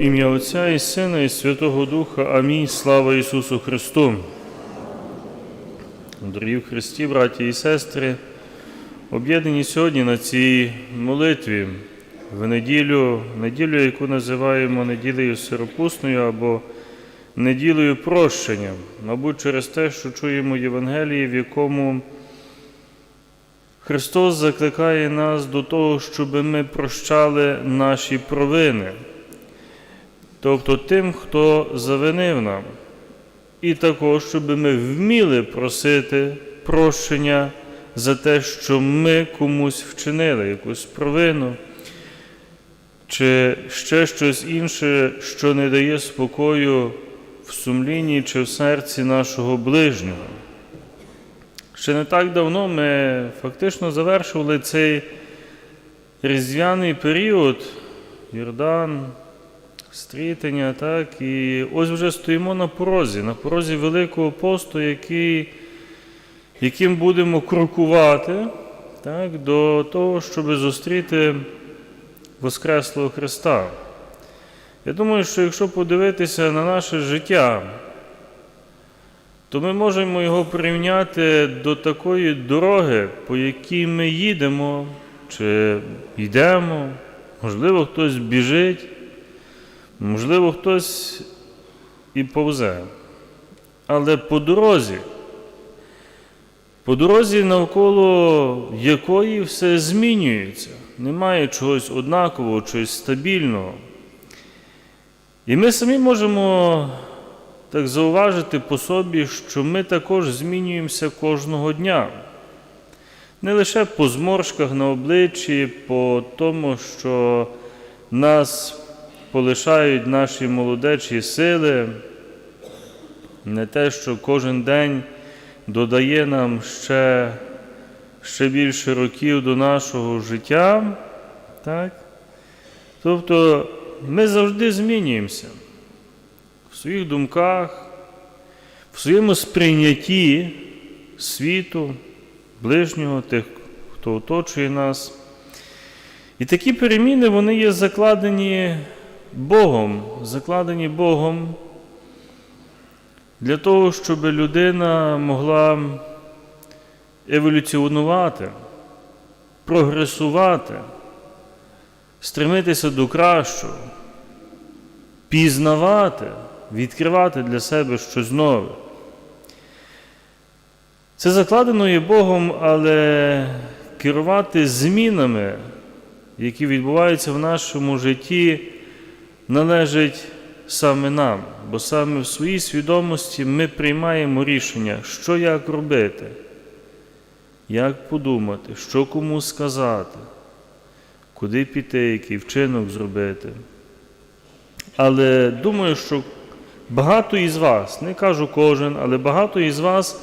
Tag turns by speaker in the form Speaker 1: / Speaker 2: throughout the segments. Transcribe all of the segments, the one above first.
Speaker 1: ім'я Отця і Сина, і Святого Духа. Амінь. Слава Ісусу Христу. Дорогі в Христі, браті і сестри, об'єднані сьогодні на цій молитві в неділю, неділю, яку називаємо неділею сиропусною або неділею прощення, мабуть, через те, що чуємо Євангелії, в якому Христос закликає нас до того, щоб ми прощали наші провини, тобто тим, хто завинив нам, і також, щоб ми вміли просити прощення за те, що ми комусь вчинили, якусь провину, чи ще щось інше, що не дає спокою в сумлінні чи в серці нашого ближнього. Ще не так давно ми фактично завершували цей різдвяний період, Йордан, стрітення, так, і ось вже стоїмо на порозі, на порозі Великого посту, який, яким будемо крокувати так, до того, щоб зустріти Воскреслого Христа. Я думаю, що якщо подивитися на наше життя, то ми можемо його порівняти до такої дороги, по якій ми їдемо чи йдемо, можливо, хтось біжить, можливо, хтось і повзе. Але по дорозі, по дорозі, навколо якої все змінюється, немає чогось однакового, чогось стабільного. І ми самі можемо так зауважити по собі, що ми також змінюємося кожного дня. Не лише по зморшках на обличчі, по тому, що нас полишають наші молодечі сили, не те, що кожен день додає нам ще, ще більше років до нашого життя. Так? Тобто ми завжди змінюємося в своїх думках, в своєму сприйнятті світу, ближнього, тих, хто оточує нас. І такі переміни вони є закладені Богом, закладені Богом для того, щоб людина могла еволюціонувати, прогресувати, стремитися до кращого, пізнавати відкривати для себе щось нове. Це закладено є Богом, але керувати змінами, які відбуваються в нашому житті, належить саме нам, бо саме в своїй свідомості ми приймаємо рішення, що як робити, як подумати, що кому сказати, куди піти, який вчинок зробити. Але думаю, що Багато із вас, не кажу кожен, але багато із вас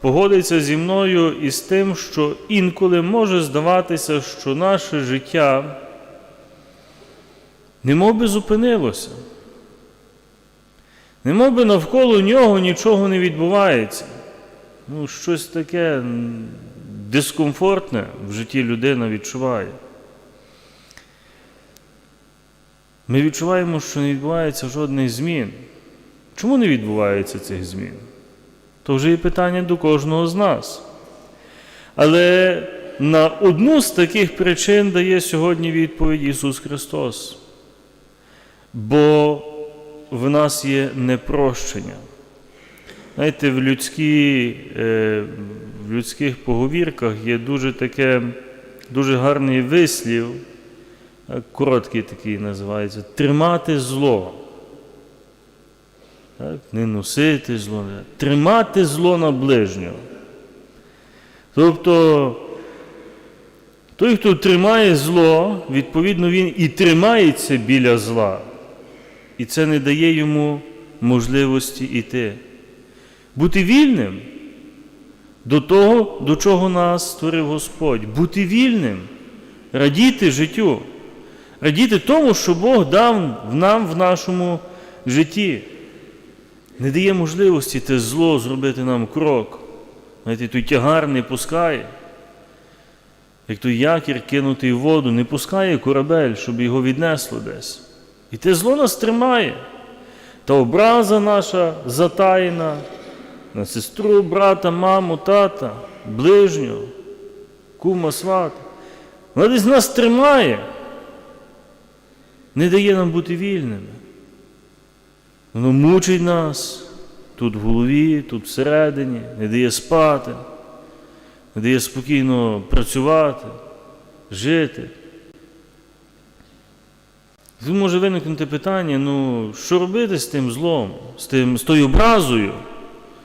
Speaker 1: погодиться зі мною із тим, що інколи може здаватися, що наше життя немов би зупинилося. Немов би навколо нього нічого не відбувається. Ну, Щось таке дискомфортне в житті людина відчуває. Ми відчуваємо, що не відбувається жодних змін. Чому не відбувається цих змін? То вже є питання до кожного з нас. Але на одну з таких причин дає сьогодні відповідь Ісус Христос. Бо в нас є непрощення. Знаєте, в, людській, е, в людських поговірках є дуже таке, дуже гарний вислів, короткий такий називається тримати зло. Так? Не носити зло, тримати зло на ближнього. Тобто той, хто тримає зло, відповідно, він і тримається біля зла. І це не дає йому можливості йти. Бути вільним до того, до чого нас створив Господь. Бути вільним, радіти життю, радіти тому, що Бог дав нам в нашому житті не дає можливості те зло зробити нам крок. Знаєте, той тягар не пускає. Як той якір кинутий в воду, не пускає корабель, щоб його віднесло десь. І те зло нас тримає. Та образа наша затаєна на сестру, брата, маму, тата, ближнього, кума, свата. Вона десь нас тримає, не дає нам бути вільними. Воно мучить нас тут в голові, тут всередині, не дає спати, не дає спокійно працювати, жити. Тут може виникнути питання, ну, що робити з тим злом, з, тим, з тою образою,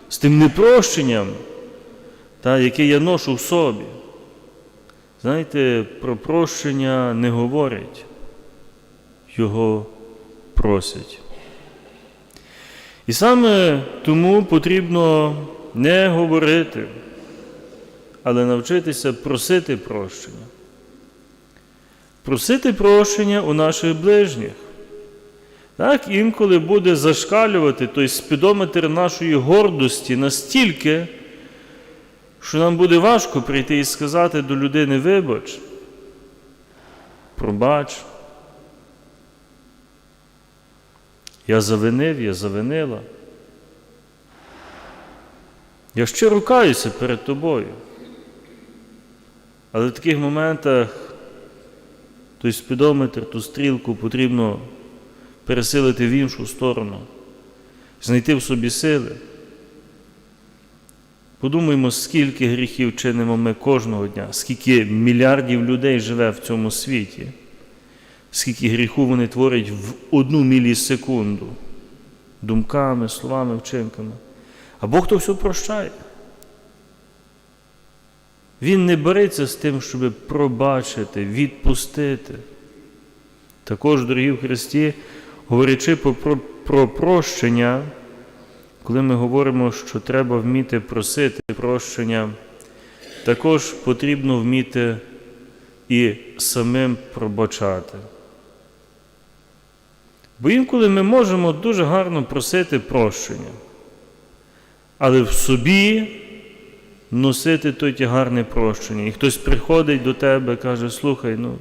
Speaker 1: з тим непрощенням, та, яке я ношу в собі. Знаєте, про прощення не говорять, його просять. І саме тому потрібно не говорити, але навчитися просити прощення. Просити прощення у наших ближніх. Так, інколи буде зашкалювати той спідометр нашої гордості настільки, що нам буде важко прийти і сказати до людини вибач, пробач. Я завинив, я завинила. Я щиро каюся перед тобою. Але в таких моментах той спідометр, ту стрілку потрібно пересилити в іншу сторону, знайти в собі сили. Подумаймо, скільки гріхів чинимо ми кожного дня, скільки мільярдів людей живе в цьому світі, скільки гріху вони творять в одну мілісекунду, думками, словами, вчинками. А Бог то все прощає. Він не бореться з тим, щоб пробачити, відпустити. Також, дорогі в Христі, говорячи про, про, про прощення, коли ми говоримо, що треба вміти просити прощення, також потрібно вміти і самим пробачати. Бо інколи ми можемо дуже гарно просити прощення, але в собі носити той тягар непрощення. І хтось приходить до тебе і каже, слухай, ну,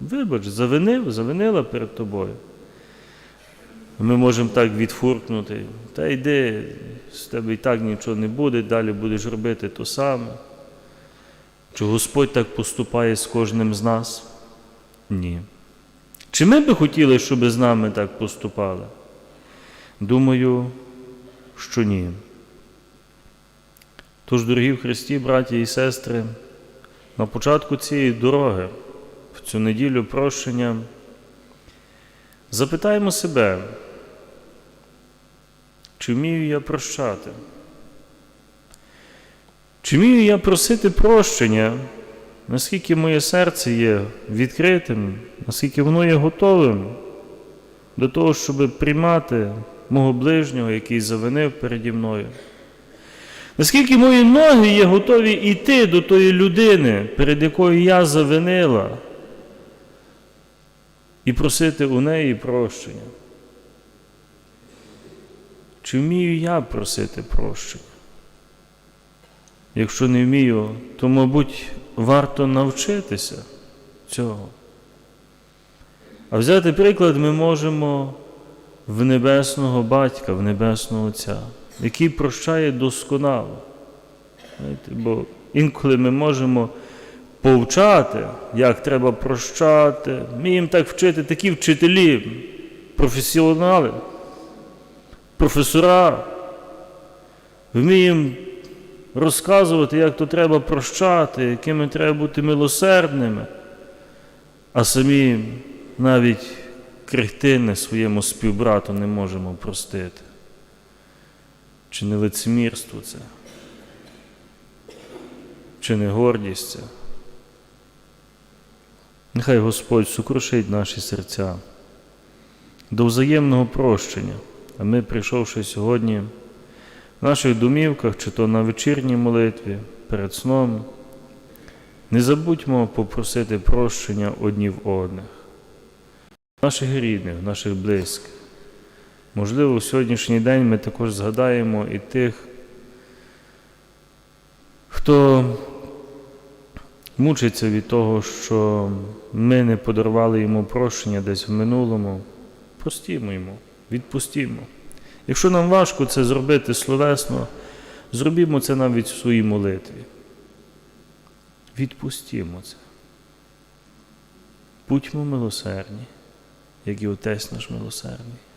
Speaker 1: вибач, завинив, завинила перед тобою. Ми можемо так відфуркнути, та йди, з тебе і так нічого не буде, далі будеш робити то саме. Чи Господь так поступає з кожним з нас? Ні. Чи ми би хотіли, щоб з нами так поступали? Думаю, що ні. Тож, дорогі в Христі, браті і сестри, на початку цієї дороги, в цю неділю прощення, запитаємо себе, чи вмію я прощати? Чи вмію я просити прощення, наскільки моє серце є відкритим, наскільки воно є готовим до того, щоб приймати мого ближнього, який завинив переді мною? Наскільки мої ноги є готові йти до тої людини, перед якою я завинила, і просити у неї прощення? Чи вмію я просити прощення? Якщо не вмію, то, мабуть, варто навчитися цього. А взяти приклад ми можемо в небесного батька, в небесного Отця, який прощає досконало. Знаєте, Бо інколи ми можемо повчати, як треба прощати. Їм так вчити, такі вчителі, професіонали, професора. Вміємо розказувати, як то треба прощати, якими треба бути милосердними, а самі навіть крихтини своєму співбрату не можемо простити. Чи не лицемірство це? Чи не гордість це? Нехай Господь сукрушить наші серця до взаємного прощення, а ми, прийшовши сьогодні, в наших домівках, чи то на вечірній молитві, перед сном, не забудьмо попросити прощення одні в одних, наших рідних, наших близьких. Можливо, в сьогоднішній день ми також згадаємо і тих, хто мучиться від того, що ми не подарували йому прощення десь в минулому, простімо йому, відпустімо. Якщо нам важко це зробити словесно, зробімо це навіть в своїй молитві. Відпустімо це. Будьмо милосердні, як і Отець наш милосердний.